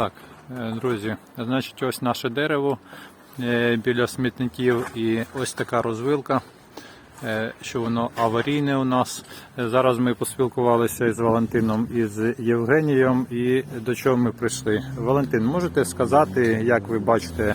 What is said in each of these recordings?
Так, е, друзі, значить, ось наше дерево е, біля смітників і ось така розвилка, е, що воно аварійне у нас. Зараз ми поспілкувалися із Валентином і з Євгенієм. І до чого ми прийшли? Валентин, можете сказати, як ви бачите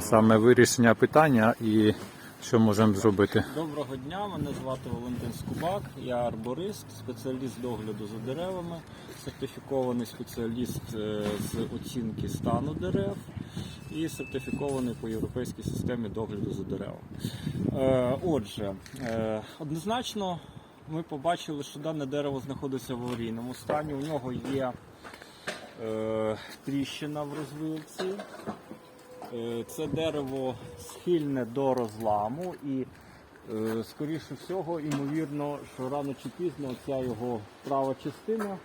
саме вирішення питання і що можемо зробити? Доброго дня, мене звати Валентин Скубак, я арборист, спеціаліст догляду за деревами, сертифікований спеціаліст е, з оцінки стану дерев і сертифікований по європейській системі догляду за деревами. Е, Отже, е, однозначно ми побачили, що дане дерево знаходиться в аварійному стані. У нього є тріщина в розвилці. Е, Це дерево схильне до розламу і, е, скоріше всього, ймовірно, що рано чи пізно ця його права частина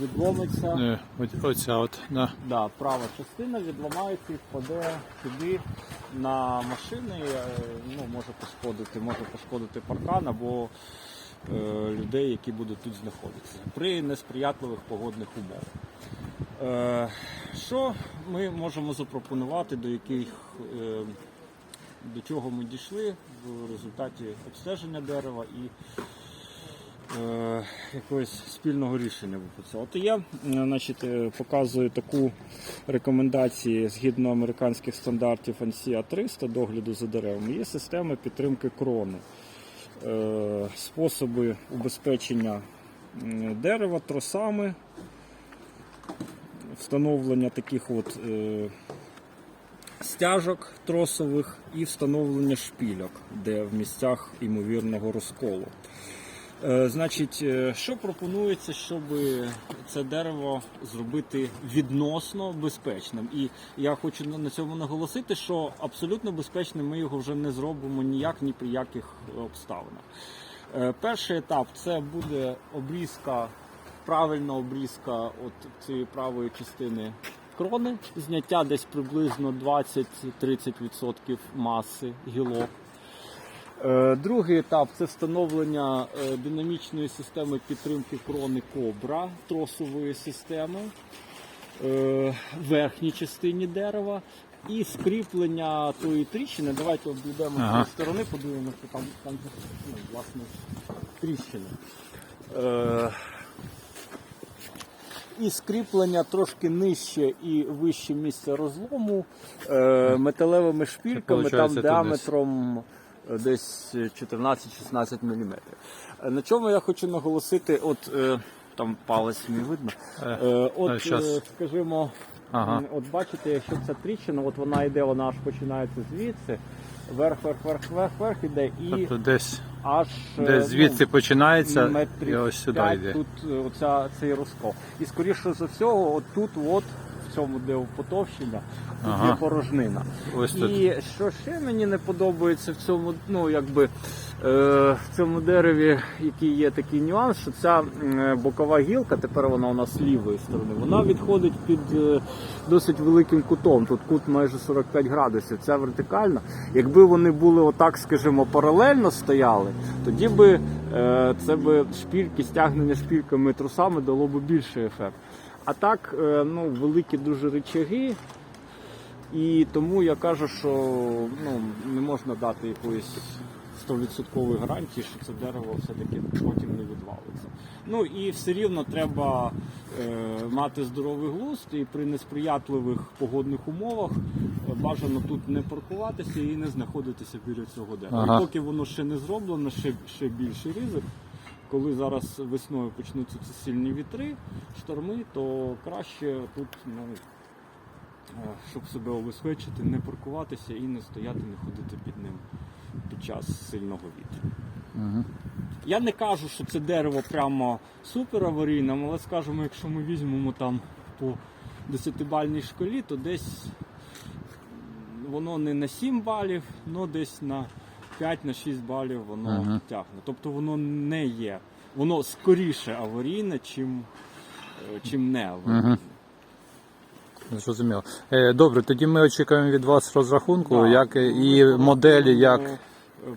відломиться. Е, Оця от, да. Да, права частина відламається і впаде сюди на машини. Ну, може пошкодити, може пошкодити паркан або людей, які будуть тут знаходитися при несприятливих погодних умовах. Е, що ми можемо запропонувати, до яких е, до чого ми дійшли в результаті обстеження дерева і е, якогось спільного рішення випрацювати. Я е, значить, показую таку рекомендації згідно американських стандартів ANSI 300 догляду за деревами. Є система підтримки крони, е, способи убезпечення дерева тросами, встановлення таких от. Е, стяжок тросових і встановлення шпільок, де в місцях ймовірного розколу. Е, Значить, е, що пропонується, щоб це дерево зробити відносно безпечним? І я хочу на- цьому наголосити, що абсолютно безпечним ми його вже не зробимо ніяк ні при яких обставинах. Е, Перший етап це буде обрізка, правильна обрізка от цієї правої частини крони, зняття десь приблизно 20-30% маси гілок. Е, Другий етап це встановлення е, динамічної системи підтримки крони кобра тросової системи е, в верхній частині дерева і скріплення тої тріщини. Давайте обійдемо з Ага. цієї сторони, подивимося, там, там ну, власне тріщини. Е, і скріплення трошки нижче і вище місця розлому е, металевими шпільками там діаметром е, десь 14-16 мм. На чому я хочу наголосити, от е, там палець мій видно. Е, Е, е, от, е, скажімо, Ага. от бачите, якщо ця тріщина, от вона йде, вона аж починається звідси, вверх, вверх, вверх, вверх, вверх іде і Тобто десь, аж де звідси ну, починається метрів і ось сюди йде. Тут е, оця, цей розкол. І скоріше за всього, от тут, от, цьому де потовщення, тут Ага. є порожнина. Ось тут. І що ще мені не подобається в цьому, ну якби е, в цьому дереві, який є такий нюанс, що ця м, бокова гілка, тепер вона у нас з лівої сторони, вона відходить під е, досить великим кутом. Тут кут майже 45 градусів. Ця вертикальна. Якби вони були отак, скажімо, паралельно стояли, тоді би е, це би шпільки, стягнення шпільками трусами дало б більший ефект. А так, е, ну, великі дуже речаги, і тому я кажу, що ну, не можна дати якоїсь 100% гарантії, що це дерево все-таки потім не відвалиться. Ну і все рівно треба е, мати здоровий глузд і при несприятливих погодних умовах е, бажано тут не паркуватися і не знаходитися біля цього дерева. Ага. І поки воно ще не зроблено, ще, ще більший ризик. Коли зараз весною почнуться ці сильні вітри, шторми, то краще тут ну, Е, щоб себе обезпечити, не паркуватися і не стояти, не ходити під ним під час сильного вітру. Я не кажу, що це дерево прямо супер аварійне, але скажімо, якщо ми візьмемо там по 10-бальній шкалі, то десь воно не на 7 балів, але десь на 5-6 балів воно Мгм. тягне. Тобто воно не є, воно скоріше аварійне, чим, е, чим не аварійне. Мгм. Зрозуміло. Е, Добре, тоді ми очікуємо від вас розрахунку, Да. як і моделі, як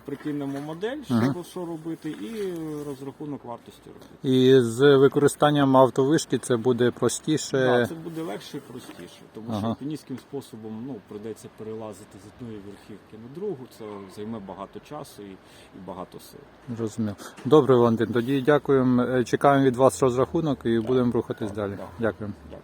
прикинемо модель, що, Ага. що робити, і розрахунок вартості робити. І з використанням автовишки це буде простіше. Да, це буде легше і простіше, тому що Ага. альпіністським способом ну, прийдеться перелазити з одної верхівки на другу. Це займе багато часу і, і багато сил. Зрозумів. Добре, Валентин. Тоді дякуємо. Е, Чекаємо від вас розрахунок і будемо рухатись Так, далі. так. Дякуємо. Дякую.